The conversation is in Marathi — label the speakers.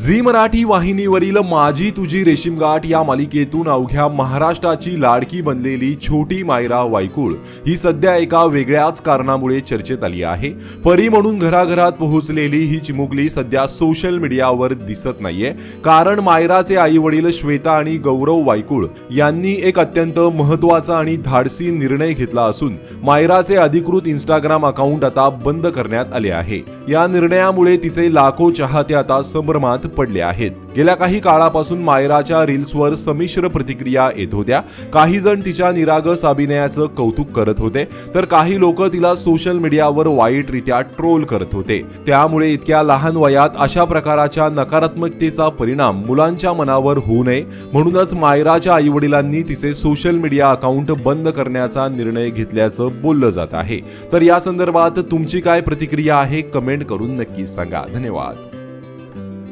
Speaker 1: झी मराठी वाहिनीवरील माझी तुझी रेशीमगाठ या मालिकेतून अवघ्या महाराष्ट्राची लाडकी बनलेली छोटी मायरा वायकुळ ही सध्या एका वेगळ्याच कारणामुळे चर्चेत आली आहे. परी म्हणून घराघरात पोहोचलेली ही चिमुकली सध्या सोशल मीडियावर दिसत नाहीये. कारण मायराचे आई वडील श्वेता आणि गौरव वायकुळ यांनी एक अत्यंत महत्त्वाचा आणि धाडसी निर्णय घेतला असून मायराचे अधिकृत इंस्टाग्राम अकाउंट आता बंद करण्यात आले आहे. या निर्णयामुळे तिचे लाखो चाहते आता संभ्रमात पडले आहेत. गेल्या काही काळापासून मायराच्या रील्सवर समिश्र प्रतिक्रिया येत होत्या. काही जण तिच्या निरागस अभिनयाचं कौतुक करत होते. तर काही लोक तिला सोशल मीडियावर वाईटरित्या ट्रोल करत होते. त्यामुळे इतक्या लहान वयात अशा प्रकाराच्या नकारात्मकतेचा परिणाम मुलांच्या मनावर होऊ नये. म्हणूनच मायराच्या आई वडिलांनी तिचे सोशल मीडिया अकाउंट बंद करण्याचा निर्णय घेतल्याचं बोललं जात आहे. तर या संदर्भात तुमची काय प्रतिक्रिया आहे कमेंट करून नक्की सांगा. धन्यवाद.